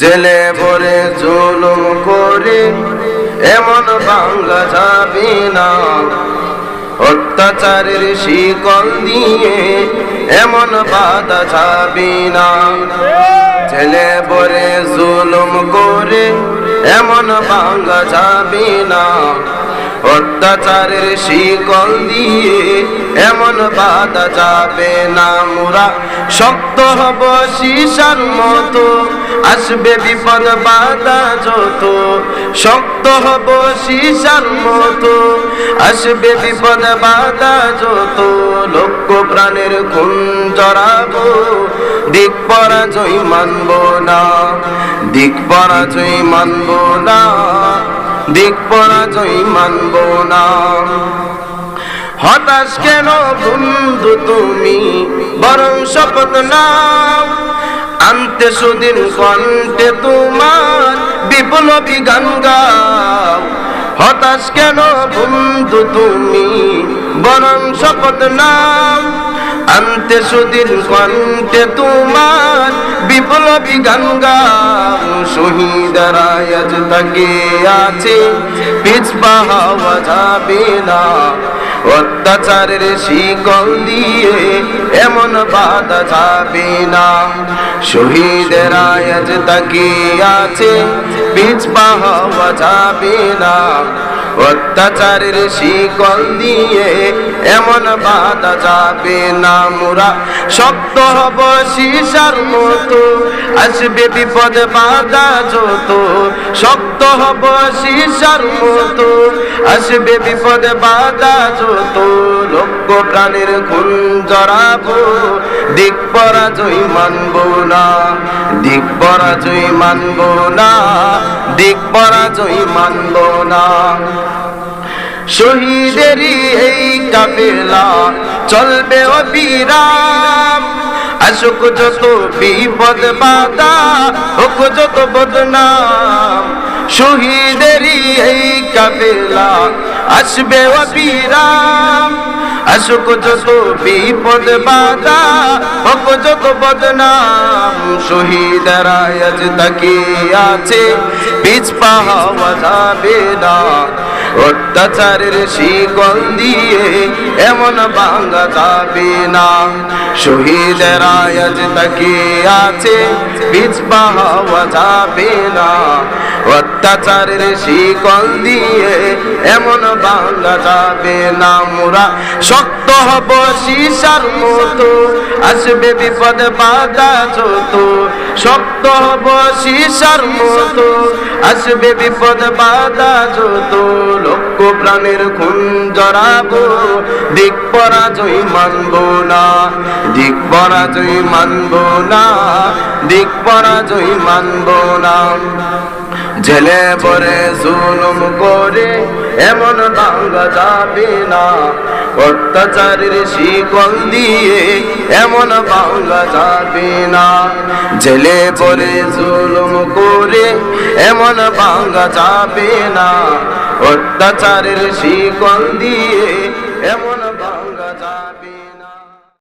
জেলে ভরে জুলুম করে, এমন বাংলা যাবি না। অত্যাচারের শিকল দিয়ে এমন বাধা যাবি না। ছেলে ভরে জুলুম করে, এমন বাংলা যাবি না। অত্যাচারের শিকল দিয়ে এমন বাধা যাবে না মোরা। শক্ত হব শিশার মতো, আসবে বিপদ বাধা যত। শক্ত হব শিশার মতো, আসবে বিপদ বাধা যত। লক্ষ প্রাণের খুন জড়াবো, দিক পরাজয় মানব না, দিক পরাজয় মানব না। দিক পরাজয় মানব না। হতাশ কেন বন্ধু তুমি? বরং শপথ নাও। আনতে সুদিন কণ্ঠে তোমার বিপ্লবী গান গাও। হতাশ কেন বন্ধু তুমি? বরং শপথ নাও। আনতে সুদিন কণ্ঠে তোমার বিপ্লবী গান গাও। শহীদারা আজ তাকে আছে, পিছপা হওয়া যাবে না। অত্যাচারের শিকল দিয়ে এমন বাধা যাবে না। শহীদেরা আজ তাকে আছে, পিছপা হওয়া যাবে না। অত্যাচারের শিকল দিয়ে এমন বাধা যাবে না মোরা, শক্ত হব শিশার মতো। আসবে বিপদ, বাধা যত, শক্ত হব শিশার মতো। আসবে বিপদ, বাধা যত, লক্ষ প্রাণের খুন জড়াবো। দিক পরাজয় মানব না, দিক পরাজয় মানব না, দিক পরাজয় মানব না। শহীদেরই এই কাফেলা, চলবে অবিরাম। আসুক যত বিপদ বাধা, হোক যত বদনাম। শহীদেরই এই কাফেলা, আসবে অবিরাম। আসুক যত বিপদ বাধা, হোক যত বদনাম। শহীদরা আজ তাকে আছে, পিছপা হওয়া যাবে না। অত্যাচারের শিকল দিয়ে এমন বাংলা যাবে না। শহীদেরা আজ তাকে আছে, পিছপা হওয়া যাবে না। অত্যাচারের শিকল দিয়ে এমন বাংলা যাবে না মোরা। শক্ত হব শিশার মতো, আসবে বিপদ বাধা যত। শক্ত হব শিশার মতো, আসবে বিপদ বাধা যত। লক্ষ প্রাণের খুন জড়াবো, দিক পরাজয় মানব না। দিক পরাজয় মানব না, দিক পরাজয় মানব না। জেলে পরে জুলুম করে, এমন বাংলা যাবে না। অত্যাচারের শিকল দিয়ে এমন বাংলা যাবে না। জেলে পরে জুলুম করে, এমন বাংলা যাবে না। অত্যাচারের শিকল দিয়ে এমন বাংলা